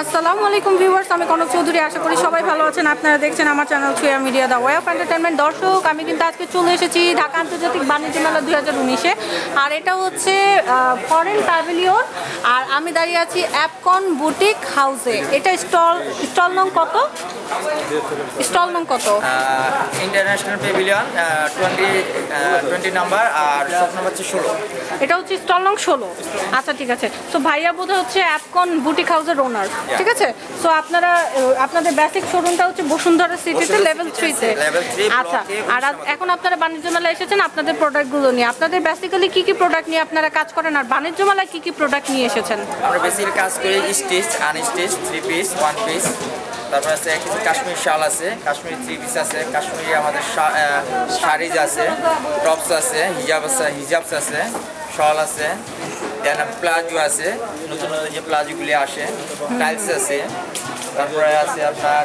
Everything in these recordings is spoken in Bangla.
আসসালামু আলাইকুম ভিউয়ার্স আমি কনক চৌধুরী আশা করি সবাই ভালো আছেন। আপনারা দেখছেন আমার channel Chhuya media the way of entertainment দর্শক আমি কিন্তু আজকে চলে এসেছি ঢাকা আন্তর্জাতিক বাণিজ্য মেলা দুই হাজার উনিশে। আর এটা হচ্ছে ফরেন প্যাভিলিয়ন আর আমি দাঁড়িয়ে আছি অ্যাপকন বুটিক হাউসে এটা স্টল স্টল নং কত? স্টল নং কত? International pavilion twenty twenty number আর শপ নাম্বার হচ্ছে ষোলো। এটা হচ্ছে স্টল নং ষোলো। আচ্ছা ঠিক আছে। তো ভাইয়া বোধ হচ্ছে অ্যাপকন বুটিক হাউসের ওনার ঠিক আছে? সো আপনারা আপনাদের বেসিক শোরুমটা হচ্ছে বসুন্ধরা সিটিতে লেভেল থ্রিতে আচ্ছা আর এখন আপনারা বাণিজ্য মেলায় এসেছেন আপনাদের প্রোডাক্টগুলো নিয়ে। আপনাদের বেসিক্যালি কি কি প্রোডাক্ট নিয়ে আপনারা কাজ করেন আর বাণিজ্য মেলায় কি কি প্রোডাক্ট নিয়ে এসেছেন? আমরা বেসিক্যালি কাজ করি stitch unstitch three piece one piece তারপর আছে কিছু কাশ্মীর শাল আছে কাশ্মীরি থ্রি পিস আছে কাশ্মীরি আমাদের শাড়িজ আছে টপস আছে হিজাব আছে হিজাবস আছে শল আছে। দেন প্লাজো আছে নতুন নতুন যে প্লাজোগুলি আসে টাইলস আছে। তারপরে আছে আপনার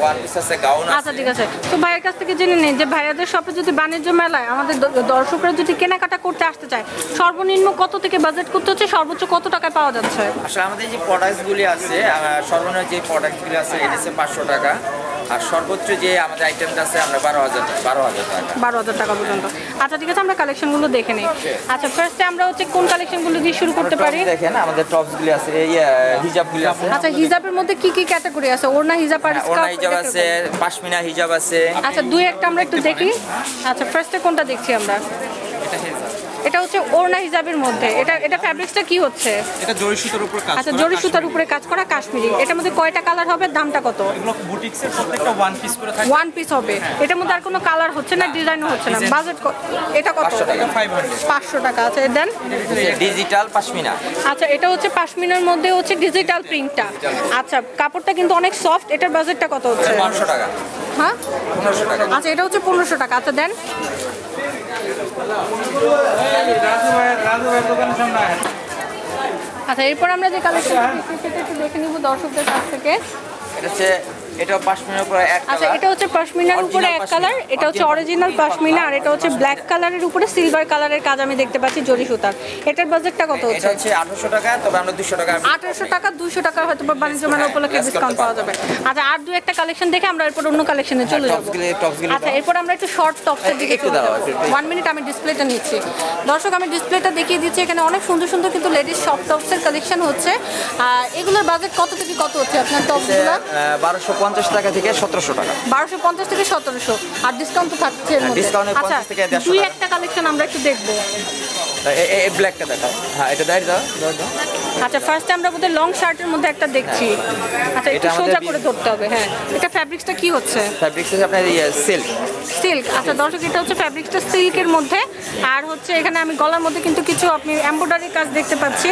ওয়ান পিস আছে গাউন আচ্ছা ঠিক আছে। তো ভাইয়ের কাছ থেকে জেনে নিন যে ভাইয়াদের শপে যদি বাণিজ্য মেলায় আমাদের দর্শকরা যদি কেনাকাটা করতে আসতে চায় সর্বনিম্ন কত থেকে বাজেট করতে হচ্ছে? সর্বোচ্চ কত টাকায় পাওয়া যাচ্ছে? আসলে আমাদের যে প্রোডাক্টসগুলি আছে সর্বনিম্ন যে প্রোডাক্টগুলি আছে এটা হচ্ছে পাঁচশো টাকা। আর সর্বোচ্চ যে আমাদের আইটেমটা আছে আমরা বারো হাজার বারো হাজার টাকা। বারো হাজার টাকা পর্যন্ত। আচ্ছা ঠিক আছে আমরা কালেকশনগুলো দেখে নিই। আচ্ছা ফার্স্টে আমরা হচ্ছে কোন কালেকশনগুলো দিয়ে শুরু করতে পারি? দেখেন আমাদের টপসগুলি আছে ইয়ে হিজাবগুলি আছে। আচ্ছা হিজাবের মধ্যে কি কি ক্যাটাগরি আছে? ওড়না হিজাব আর ওনা স্কার্ফ হিজাব আছে পাশমিনা হিজাব আছে। আচ্ছা দুই একটা আমরা একটু দেখি। আচ্ছা ফার্স্টে কোনটা দেখছি আমরা? এটা হচ্ছে ওড়না হিজাবের মধ্যে। এটা এটা ফ্যাব্রিক্সটা কি হচ্ছে? এটা জরি সুতোর উপর কাজ আচ্ছা জরি সুতার উপরে কাজ করা কাশ্মীরি। এটার মধ্যে কয়টা কালার হবে? দামটা কত? এগুলো বুটিক্সের প্রত্যেকটা ওয়ান পিস করে থাকে। ওয়ান পিস হবে। এটার মধ্যে আর কোনো কালার হচ্ছে না ডিজাইনও হচ্ছে না। বাজেট এটা কত? পাঁচশো টাকা। আছে দেন। ডিজিটাল পাশমিনা আচ্ছা এটা হচ্ছে পাশমিনার মধ্যে হচ্ছে ডিজিটাল প্রিন্টটা আচ্ছা কাপড়টা কিন্তু অনেক সফট এটার বাজেটটা কত হচ্ছে? পনেরোশো টাকা। হ্যাঁ? পনেরোশো টাকা। আচ্ছা এটা হচ্ছে পনেরোশো টাকা। আচ্ছা দেন। আচ্ছা এরপর আমরা যে কালেকশন একটু দেখে নিব দর্শকদের কাছ থেকে। এটা হচ্ছে এটা পাশমিনার উপরে এক আচ্ছা এটা হচ্ছে পশমিনার উপরে এক কালার এটা হচ্ছে অরিজিনাল পশমিনা। আর এটা হচ্ছে ব্ল্যাক কালারের উপরে সিলভার কালারের কাজ আমি দেখতে পাচ্ছি জরি সুতার। এটার বাজেটটা কত এটা হচ্ছে? হচ্ছে আঠারোশো টাকা তবে আমরা দুশো টাকা আঠারোশো টাকা দুশো টাকা হয়তো বাণিজ্য মেলা হ্যাঁ, উপলক্ষে ডিসকাউন্ট পাওয়া যাবে। আচ্ছা আর দু একটা কালেকশন দেখে আমরা এরপর অন্য কালেকশনে চলে যাব। আচ্ছা এরপর আমরা একটু শর্ট টপসের দিকে চলে যাব। একটু- ওয়ান মিনিট আমি ডিসপ্লেটা নিচ্ছি। দর্শক আমি ডিসপ্লেটা দেখিয়ে দিচ্ছি এখানে অনেক সুন্দর সুন্দর কিন্তু লেডিস শর্ট টপসের কালেকশন হচ্ছে। এগুলোর বাজেট কত থেকে কত হচ্ছে আপনার টপসগুলো বারোশো পঞ্চাশ টাকা থেকে সতেরোশো টাকা। বারোশো পঞ্চাশ থেকে সতেরোশো। আর ডিসকাউন্ট তো থাকছে discount এ আচ্ছা 50 থেকে 150 দুই একটা কালেকশন আমরা একটু দেখব। এই ব্ল্যাকটা দেখাও। হ্যাঁ এটা দাঁড়িয়ে দাও, দাও। আচ্ছা ফার্স্টে আমরা বোধহয় লং শার্টের মধ্যে একটা দেখছি। আচ্ছা এটা সোজা করে ধরতে হবে হ্যাঁ। এটা ফ্যাব্রিক্সটা কি হচ্ছে? ফ্যাব্রিক্স হচ্ছে আপনার ইয়ে সিল্ক সিল্ক আচ্ছা দর্শক এটা হচ্ছে ফ্যাব্রিক্সটা সিল্কের মধ্যে। আর হচ্ছে এখানে আমি গলার মধ্যে কিন্তু কিছু আপনি এমব্রয়ডারি কাজ দেখতে পাচ্ছি।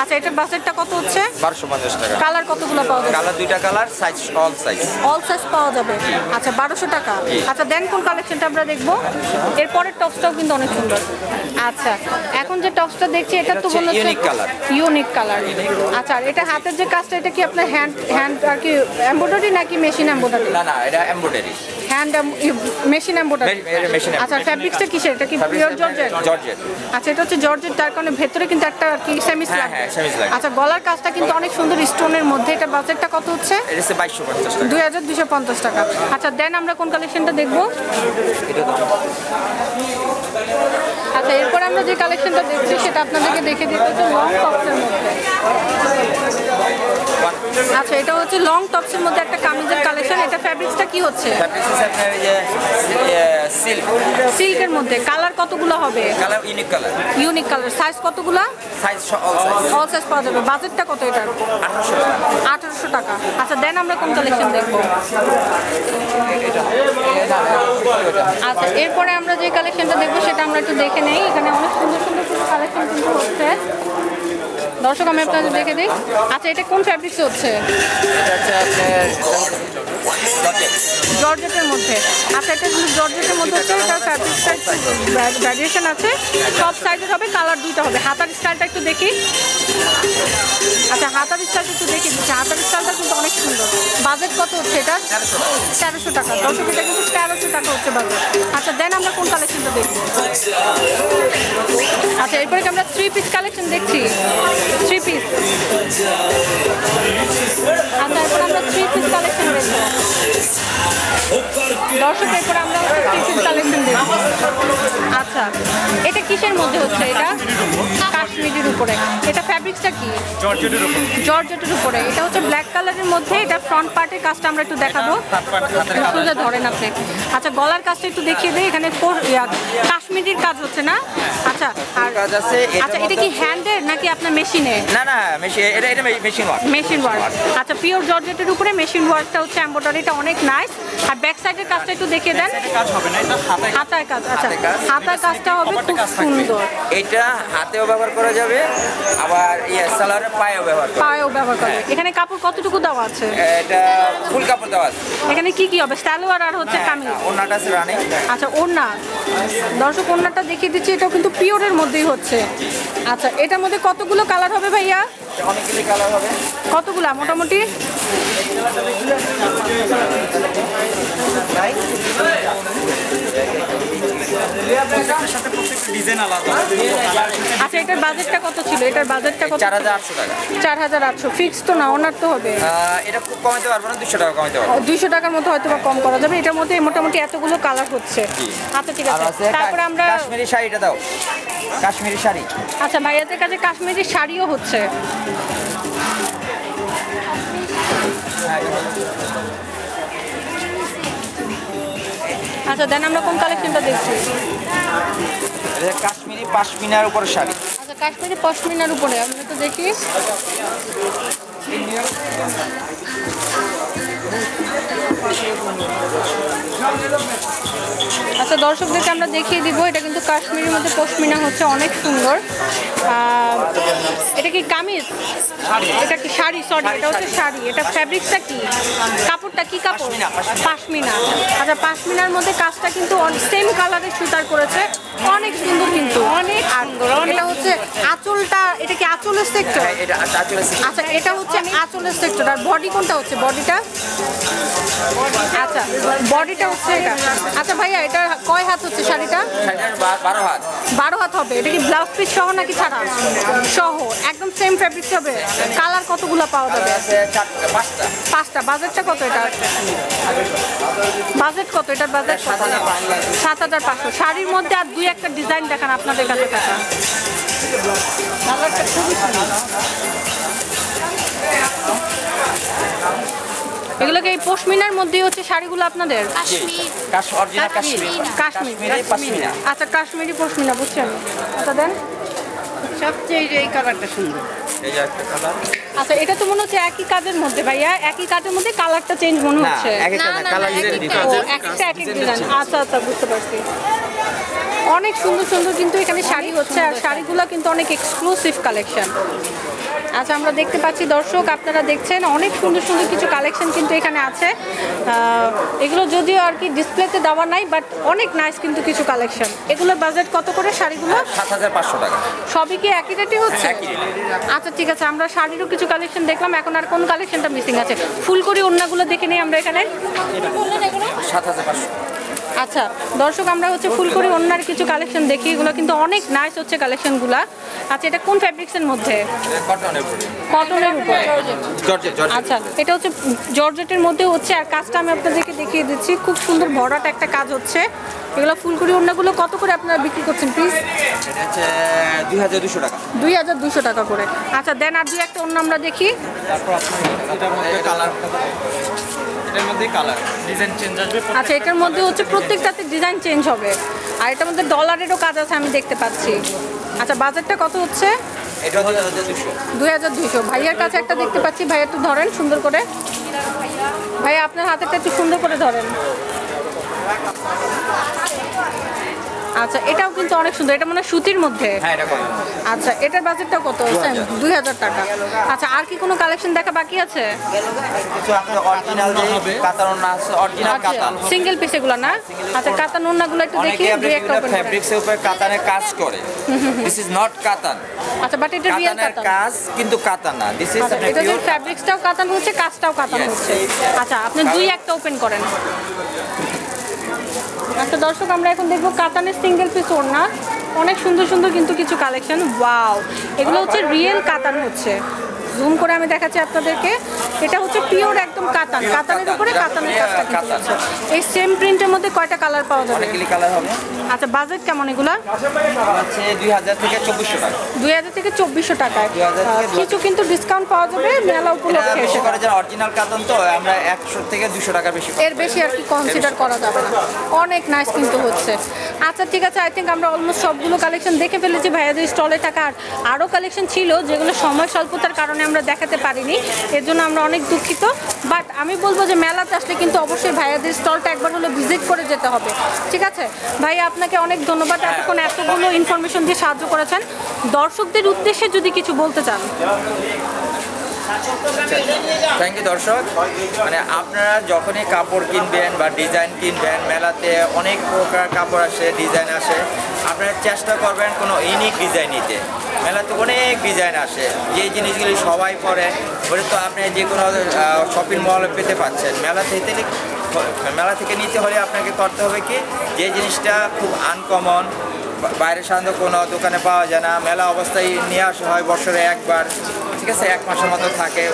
আচ্ছা এটার বাজেটটা কত হচ্ছে? বারোশো পঞ্চাশ টাকা। কালার কতগুলো পাওয়া যাবে কালার দুইটা colour size all size all size পাওয়া যাবে। আচ্ছা বারোশো টাকা। আচ্ছা দেন কোন কালেকশনটা আমরা দেখব? এরপরের টপসটাও কিন্তু অনেক সুন্দর। আচ্ছা এখন যে টপসটা দেখছি এটা তো হচ্ছে বলা unique colour। ইউনিক কালার আচ্ছা এটা হাতের যে কাজটা এটা কি আপনার হ্যান্ড হ্যান্ড আর কি এমব্রয়ডারি নাকি মেশিন এমব্রয়ডারি না না এটা এমব্রয়ডারি হ্যান্ড মেশিন এমব্রয়ডারি আচ্ছা। ফ্যাব্রিক্সটা কিসের? এটা কি পিওর জর্জেট জর্জেট আচ্ছা এটা হচ্ছে জর্জেট তার কারণে ভেতরে কিন্তু একটা আর কি সেমিস হ্যাঁ, লাগবে। হ্যাঁ। আচ্ছা গলার কাজটা কিন্তু অনেক সুন্দর স্টোনের মধ্যে। এটা বাজেটটা কত হচ্ছে? এটা হচ্ছে বাইশশো পঞ্চাশ টাকা। দুই হাজার দুশো পঞ্চাশ টাকা। আচ্ছা দেন আমরা কোন কালেকশনটা দেখব? এটা দাও। আমরা যে কালেকশনটা দেখছি সেটা আপনাদেরকে দেখে দিতে হচ্ছে লং মধ্যে। আচ্ছা এটা হচ্ছে লং টপসের মধ্যে একটা কামিজের কালেকশন এটা ফ্যাব্রিক্সটা কি হচ্ছে? ফ্যাব্রিক্স আপনার এই যে সিল্ক সিল্কের মধ্যে। কালার কতগুলো হবে? Colour unique colour unique colour size কতগুলো? Size all size all size পাওয়া যাবে। বাজেটটা কত টাকা। আঠারোশো টাকা। আচ্ছা দেন আমরা কোন কালেকশন দেখব? আচ্ছা এরপরে আমরা যে কালেকশনটা দেখব সেটা আমরা একটু দেখে নেই। এখানে অনেক সুন্দর সুন্দর কালেকশন কিন্তু হচ্ছে। দর্শক, আমি আপনাদের দেখে দিই আচ্ছা এটা কোন ফ্যাব্রিক্স চলছে? জর্জেটের মধ্যে। আচ্ছা এটা কিন্তু জর্জেটের মধ্যে হচ্ছে এটা ফ্যাব্রিক্সটা ভ্যারিয়েশন আছে। সব সাইজের হবে কালার দুইটা হবে। হাতার স্টাইলটা একটু দেখি। আচ্ছা হাতার স্টাইলটা একটু দেখি। হাতার স্টাইলটা সুন্দর। বাজেট কত হচ্ছে এটা তেরোশো টাকা। দশ এটা কিন্তু তেরোশো টাকা হচ্ছে বাজেট। আচ্ছা দেন আমরা কোন কালেকশনটা দেখব? আচ্ছা এরপরে কি আমরা থ্রি পিস কালেকশন দেখছি? থ্রি পিস আচ্ছা এরপর আমরা থ্রি পিস কালেকশন দেখব। দর্শক এরপর আমরা কিছু কালেকশন দেখব। আচ্ছা এটা কিসের মধ্যে হচ্ছে এটা? কাশ্মীরের উপরে। এটা ফ্যাব্রিক্সটা কি? জর্জেটের উপর। জর্জেটের উপরে। এটা হচ্ছে ব্ল্যাক কালারের মধ্যে এটা ফ্রন্ট পার্টের কাজটা আমরা একটু দেখাবো। কাজ সোজা ধরেন আপনি। আচ্ছা গলার কাজটা একটু দেখিয়ে দিই। এখানে কাশ্মীরির কাজ হচ্ছে না? আচ্ছা আর কাজ আছে, আচ্ছা এটা কি হ্যান্ডের নাকি আপনার মেশিনে না না মেশিন এটা এটা মেশিন ওয়ার্ক মেশিন ওয়ার্ক আচ্ছা পিওর জর্জেটের উপরে মেশিন ওয়ার্কটা হচ্ছে এমব্রয়ডারিটা অনেক নাইস আর ব্যাক সাইডের কাজটা একটু দেখিয়ে দেন। কাজ হবে না এটা হাতে হাতার কাজ আচ্ছা। হাতার কাজটা হবে খুব সুন্দর। এটা হাতেও ব্যবহার করা যাবে আবার ইয়ে সালোয়ারের পায়েও ব্যবহার পায়েও ব্যবহার করে এখানে কাপড় কতটুকু দেওয়া আছে? এটা ফুল কাপড় দেওয়া আছে। এখানে কি কি হবে? সালোয়ার আর হচ্ছে কামিজ? ওনাটা আছে রানিং। আচ্ছা ওড়না। দর্শক ওড়নাটা দেখিয়ে দিচ্ছি এটাও কিন্তু পিওরের মধ্যেই হচ্ছে। আচ্ছা এটার মধ্যে কতগুলো কালার হবে ভাইয়া? অনেকগুলি কালার হবে। কতগুলা? মোটামুটি? আচ্ছা এটার বাজেটটা কত ছিল? এটার বাজেটটা কত চার হাজার আটশো টাকা। চার হাজার আটশো। ফিক্স তো না ওনার তো হবে? এটা খুব কমাতে পারব না দুশো টাকা কমাতে পারব। দুইশো টাকার মতো হয়তো বা কম করা যাবে। এটার মধ্যে মোটামুটি এতগুলো কালার হচ্ছে। আচ্ছা ঠিক আছে। তারপরে আমরা কাশ্মীরি শাড়িটা দাও। কাশ্মীরি শাড়ি। আচ্ছা ভাইয়াদের কাছে কাশ্মীরি শাড়িও হচ্ছে। আচ্ছা দেন আমরা কোন কালেকশনটা দেখছি? এটা কাশ্মীরি পাশমিনার উপরে শাড়ি। আচ্ছা কাশ্মীরি পাশমিনার উপরে আমরা তো দেখি। আচ্ছা দর্শকদেরকে আমরা দেখিয়ে দিব এটা কিন্তু কাশ্মীরের মধ্যে পশমিনা হচ্ছে অনেক সুন্দর। আহ, এটা কি কামিজ? এটা কি শাড়ি? সরি এটা হচ্ছে শাড়ি। এটা ফ্যাব্রিক্সটা কি? কাপড়টা কি কাপড়? পাশমিনা, আচ্ছা পাশমিনার মধ্যে কাজটা কিন্তু সেম কালারের সুতার করেছে। অনেক সুন্দর কিন্তু অনেক সুন্দর। এটা হচ্ছে আঁচলটা এটা কি আঁচলের সেক্টর হ্যাঁ, এটা আচ্ছা এটা হচ্ছে আঁচলের সেক্টর আর বডি কোনটা হচ্ছে? বডিটা আচ্ছা বডিটা হচ্ছে এটা। আচ্ছা ভাইয়া এটা কয় হাত হচ্ছে শাড়িটা? বারো হাত। বারো হাত হবে। এটা কি ব্লাউজ পিস সহ নাকি ছাড়া? সহ। একদম সেম ফ্যাব্রিক্স হবে। কালার কতগুলো পাওয়া যাবে? পাঁচটা। বাজেটটা কত এটা? বাজেট কত? এটার বাজেট সাত হাজার পাঁচশো। শাড়ির মধ্যে আর দুই একটা ডিজাইন দেখান আপনাদের কাছে। কাছে কালারটা খুবই সুন্দর। এগুলোকে এই পশমিনার মধ্যেই হচ্ছে শাড়িগুলো আপনাদের? কাশ্মীরি। কাশ্মীর। কাশ্মীরি। পাশমিনা। আচ্ছা কাশ্মীরি পশমিনা বুঝছেন? আচ্ছা দেন। সবচেয়ে এই কালারটা সুন্দর। আচ্ছা এটা তো মনে হচ্ছে একই কাজের মধ্যে ভাইয়া। একই কাজের মধ্যে কালারটা চেঞ্জ মনে হচ্ছে। আচ্ছা আচ্ছা বুঝতে পারছি। অনেক সুন্দর সুন্দর কিন্তু এখানে শাড়ি হচ্ছে আর শাড়িগুলো কিন্তু অনেক এক্সক্লুসিভ কালেকশন আচ্ছা আমরা দেখতে পাচ্ছি দর্শক আপনারা দেখছেন অনেক সুন্দর সুন্দর কিছু কালেকশন কিন্তু এখানে আছে। এগুলো যদিও আর কি ডিসপ্লেতে দেওয়া নাই বাট অনেক নাইস কিন্তু কিছু কালেকশন এগুলোর বাজেট কত করে শাড়িগুলো? সাত হাজার পাঁচশো টাকা। সবই কি একই রেটে হচ্ছে? আচ্ছা ঠিক আছে আমরা শাড়িরও কিছু কালেকশন দেখলাম এখন আর কোন কালেকশনটা মিসিং আছে? ফুলকড়ি অন্যগুলো দেখে নিই আমরা এখানে। সাত হাজার পাঁচশো। আচ্ছা দর্শক আমরা হচ্ছে ফুলকড়ি ওড়নার কিছু কালেকশন দেখি এগুলো কিন্তু অনেক নাইস হচ্ছে কালেকশনগুলা আচ্ছা এটা কোন ফ্যাব্রিক্সের মধ্যে? কটনের উপরে। আচ্ছা এটা হচ্ছে জর্জেটের মধ্যে হচ্ছে আর কাজটা আমি আপনাদেরকে দেখিয়ে দিচ্ছি খুব সুন্দর ভরাট একটা কাজ হচ্ছে। এগুলো ফুলকড়ি ওড়নাগুলো কত করে আপনারা বিক্রি করছেন প্লিজ দুই হাজার দুশো টাকা। দুই হাজার দুশো টাকা করে। আচ্ছা দেন আর দুই একটা অন্য আমরা দেখি। এটার মধ্যে কালার ডিজাইন চেঞ্জ আসবে আচ্ছা এটার মধ্যে হচ্ছে প্রত্যেকটাতে ডিজাইন চেঞ্জ হবে। আর এটার মধ্যে ডলারেরও কাজ আছে আমি দেখতে পাচ্ছি। আচ্ছা বাজেটটা কত হচ্ছে? দুই হাজার দুইশো। ভাইয়ার কাছে একটা দেখতে পাচ্ছি। ভাইয়া একটু ধরেন সুন্দর করে। ভাইয়া আপনার হাতেরটা একটু সুন্দর করে ধরেন। আচ্ছা এটাও কিন্তু অনেক সুন্দর। এটা মনে হয় সুতির মধ্যে? হ্যাঁ এটা আচ্ছা এটার বাজেটটা কত? দুই হাজার টাকা। আচ্ছা আর কি কোনো কালেকশন দেখা বাকি আছে? কিছু আপনার অরিজিনাল যে আছে। অরিজিনাল কাতান। সিঙ্গেল পিস এগুলো না? আচ্ছা কাতান ওন্নাগুলো একটু দেখি দুই একটা উপরে কাতানের কাজ করে। দিস ইজ নট কাতান। আচ্ছা বাট এটা রিয়েল কাতান। কাজ কিন্তু কাতান না। দিস ইজ আচ্ছা এটা যে ফ্যাব্রিক্সটাও কাতান। হচ্ছে কাজটাও কাতান হচ্ছে। আচ্ছা আপনি দুই একটা ওপেন করেন। আচ্ছা দর্শক, আমরা এখন দেখব কাতানের সিঙ্গেল পিস ওড়না। অনেক সুন্দর সুন্দর কিন্তু কিছু কালেকশন ওয়াও এগুলো হচ্ছে রিয়েল কাতান হচ্ছে। জুম করে আমি দেখাচ্ছি আপনাদেরকে। এটা হচ্ছে পিওর একদম কাতান। কাতানের উপরে কাতানের কাজটা কিন্তু হচ্ছে। এই সেম প্রিন্টের মধ্যে কয়টা কালার পাওয়া যাবে? কালার হবে। আচ্ছা বাজেট কেমন এগুলা? হচ্ছে দুই হাজার থেকে চব্বিশশো টাকা। দুই হাজার থেকে চব্বিশশো টাকায়। 2000 থেকে আহ, কিছু কিন্তু ডিসকাউন্ট পাওয়া যাবে মেলা উপলক্ষে এসে করে অরিজিনাল কাতন তো আমরা একশো থেকে দুশো টাকা বেশি এর বেশি আর কি কনসিডার করা যাবে না। অনেক নাইস কিন্তু হচ্ছে। আচ্ছা ঠিক আছে আই থিঙ্ক আমরা অলমোস্ট সবগুলো কালেকশন দেখে ফেলেছি। ভাইয়াদের স্টলে থাকা আর আরও কালেকশন ছিল যেগুলো সময় স্বল্পতার কারণে আমরা দেখাতে পারিনি। এর জন্য আমরা অনেক দুঃখিত। বাট আমি বলব যে মেলাতে আসলে কিন্তু অবশ্যই ভাইয়াদের স্টলটা একবার হলে ভিজিট করে যেতে হবে। ঠিক আছে? ভাই আপনাকে অনেক ধন্যবাদ। এতক্ষণ এতগুলো ইনফরমেশন দিয়ে সাহায্য করেছেন। দর্শকদের উদ্দেশ্যে যদি কিছু বলতে চান। থ্যাংক ইউ দর্শক। মানে আপনারা যখনই কাপড় কিনবেন বা ডিজাইন কিনবেন, মেলাতে অনেক প্রকার কাপড় আসে ডিজাইন আসে। আপনারা চেষ্টা করবেন কোনো ইউনিক ডিজাইন নিতে। মেলাতে অনেক ডিজাইন আসে। যে জিনিসগুলি সবাই পরে ওটা তো আপনি যে কোনো শপিং মলে পেতে পাচ্ছেন। মেলা থেকে মেলা থেকে নিতে হলে আপনাকে করতে হবে কি? যে জিনিসটা খুব আনকমন বাইরে সাধারণত কোনো দোকানে পাওয়া যায় না। মেলা অবস্থায় নিয়ে আসা হয় বছরে একবার। ঠিক আছে? এক মাসের মতো থাকে।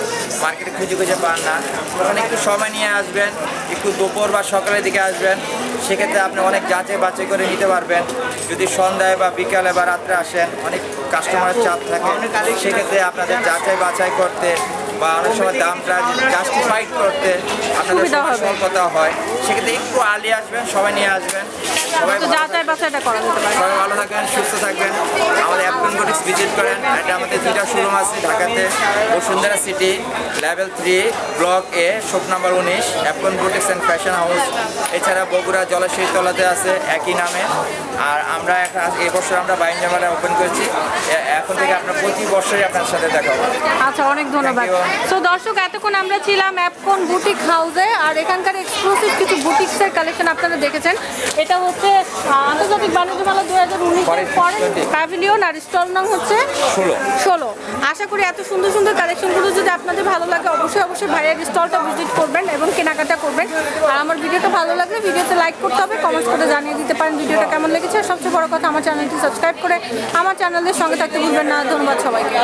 মার্কেটে খুঁজে খুঁজে পান না। তখন একটু সময় নিয়ে আসবেন একটু দুপুর বা সকালের দিকে আসবেন। সেক্ষেত্রে আপনি অনেক যাচাই বাছাই করে নিতে পারবেন। যদি সন্ধ্যায় বা বিকালে বা রাত্রে আসেন অনেক কাস্টমারের চাপ থাকে। সেক্ষেত্রে আপনাদের যাচাই বাছাই করতে বা অনেক সময় দামটা জাস্টিফাইড করতে আপনাদের স্বল্পতা হয়। সেক্ষেত্রে একটু আলি আসবেন সবাই নিয়ে আসবেন। তো ভালো যাচাই বাছাইটা করা যেতে পারে। সবাই ভালো থাকবেন সুস্থ থাকবেন। আমাদের অ্যাপকন বুটিক্স ভিজিট করেন। এটা আমাদের দুইটা শোরুম আছে ঢাকাতে Bashundhara city level three block A shop number উনিশ Apcon boutiques and fashion house এছাড়া বগুড়া জলাশয় তলাতে আছে একই নামে। আর আমরা এবছর আমরা বাইন জামাটা ওপেন করেছি। এখন থেকে আপনার প্রতি বছরই আপনার সাথে দেখা হবে। আচ্ছা অনেক ধন্যবাদ. সো দর্শক এতক্ষণ আমরা ছিলাম অ্যাপকন বুটিক হাউসে আর এখানকার এক্সক্লুসিভ বুটিক্সের কালেকশন আপনারা দেখেছেন। এটা হচ্ছে আন্তর্জাতিক বাণিজ্য মেলা দু হাজার উনিশের 20 প্যাভিলিয়ন আর স্টল নাম হচ্ছে ষোলো। আশা করি এত সুন্দর সুন্দর কালেকশনগুলো যদি আপনাদের ভালো লাগে অবশ্যই অবশ্যই ভাইয়ের স্টলটা ভিজিট করবেন এবং কেনাকাটা করবেন। আর আমার ভিডিওটা ভালো লাগলে ভিডিওতে লাইক করতে হবে কমেন্টস করে জানিয়ে দিতে পারেন ভিডিওটা কেমন লেগেছে। আর সবচেয়ে বড় কথা আমার চ্যানেলটি সাবস্ক্রাইব করে আমার চ্যানেলের সঙ্গে থাকতে ভুলবেন না। ধন্যবাদ সবাইকে।